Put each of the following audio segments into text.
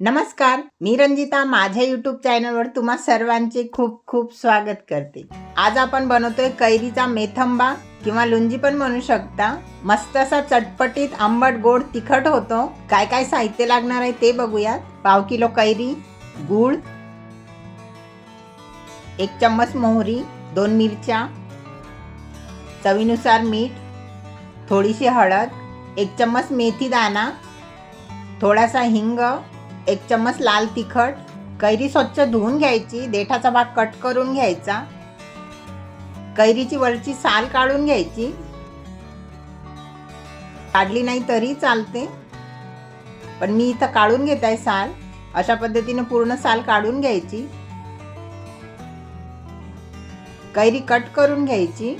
नमस्कार मी रंजिता माझ्या यूट्यूब चॅनलवर तुम्हा सर्वांचे खूप खूप स्वागत करते. आज आपण बनवतोय कैरीचा मेथंबा किंवा लुंजी पण म्हणू शकता. मस्त असा चटपटीत आंबट गोड तिखट होतो. काय काय साहित्य लागणार आहे ते बघूयात. पाव किलो कैरी गूळ एक चम्मच मोहरी दोन मिरच्या चवीनुसार मीठ थोडीशी हळद एक चम्मच मेथी दाणा थोडासा हिंग एक चम्मच लाल तिखट कैरी स्वच्छ धुवून घ्यायची देठाचा भाग कट करून घ्यायचा कैरीची वरची साल काढून घ्यायची. काढली नाही तरी चालते. पण मी इथं काढून घेत आहे साल. अशा पद्धतीने पूर्ण साल काढून घ्यायची. कैरी कट करून घ्यायची.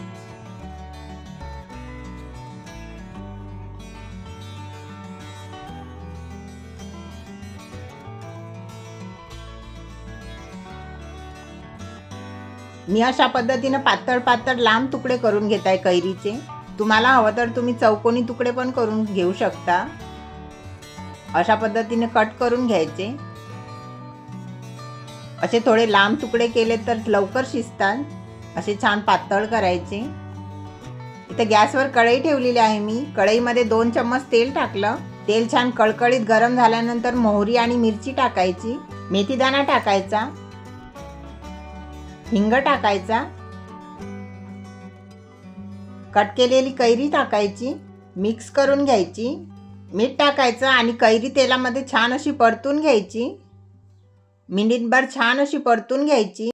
मी अशा पद्धतीनं पातळ पातळ लांब तुकडे करून घेत आहे कैरीचे. तुम्हाला हवं तर तुम्ही चौकोनी तुकडे पण करून घेऊ शकता. अशा पद्धतीने कट करून घ्यायचे. असे थोडे लांब तुकडे केले तर लवकर शिजतात. असे छान पातळ करायचे. इथं गॅसवर कढई ठेवलेली आहे मी. कढईमध्ये दोन चम्मच तेल टाकलं. तेल छान कळकळीत गरम झाल्यानंतर मोहरी आणि मिरची टाकायची. मेथीदाणा टाकायचा. हिंग टाकायचा. कट केलेली कैरी टाकायची. मिक्स करून घ्यायची. मीठ टाकायचं आणि कैरी तेलामध्ये छान अशी परतून घ्यायची. मिनिटभर छान अशी परतून घ्यायची.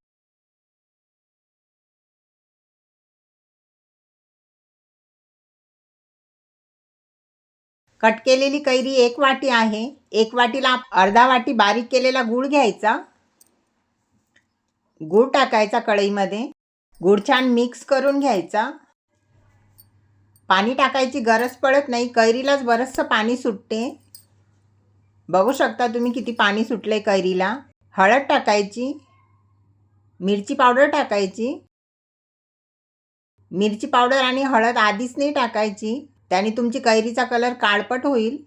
कट केलेली कैरी एक वाटी आहे. एक वाटीला अर्धा वाटी बारीक केलेला गूळ घ्यायचा. गूळ टाकायचा कढईमध्ये. गूळ छान मिक्स करून घ्यायचा. पाणी टाकायची गरज पडत नाही. कैरीलाच बरंचसं पाणी सुटते. बघू शकता तुम्ही किती पाणी सुटले कैरीला. हळद टाकायची. मिरची पावडर टाकायची. मिरची पावडर आणि हळद आधीच नाही टाकायची. त्याने तुमची कैरीचा कलर काळपट होईल.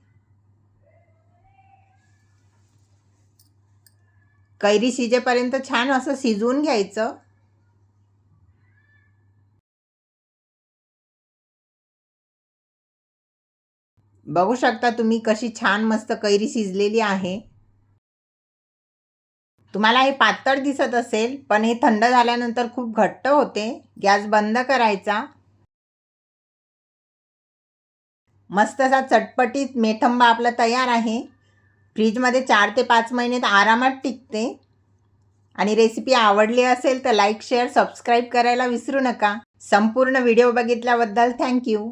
कैरी शिजेपर्यंत छान असं शिजवून घ्यायचं. बघू शकता तुम्ही कशी छान मस्त कैरी शिजलेली आहे. तुम्हाला हे पातळ दिसत असेल पण हे थंड झाल्यानंतर खूप घट्ट होते. गॅस बंद करायचा. मस्त असा चटपटीत मेथंबा आपला तयार आहे. फ्रीजमध्ये चार ते पाच महिन्यात आरामात टिकते. आणि रेसिपी आवडली असेल तर लाईक शेअर सबस्क्राईब करायला विसरू नका. संपूर्ण व्हिडिओ बघितल्याबद्दल थँक्यू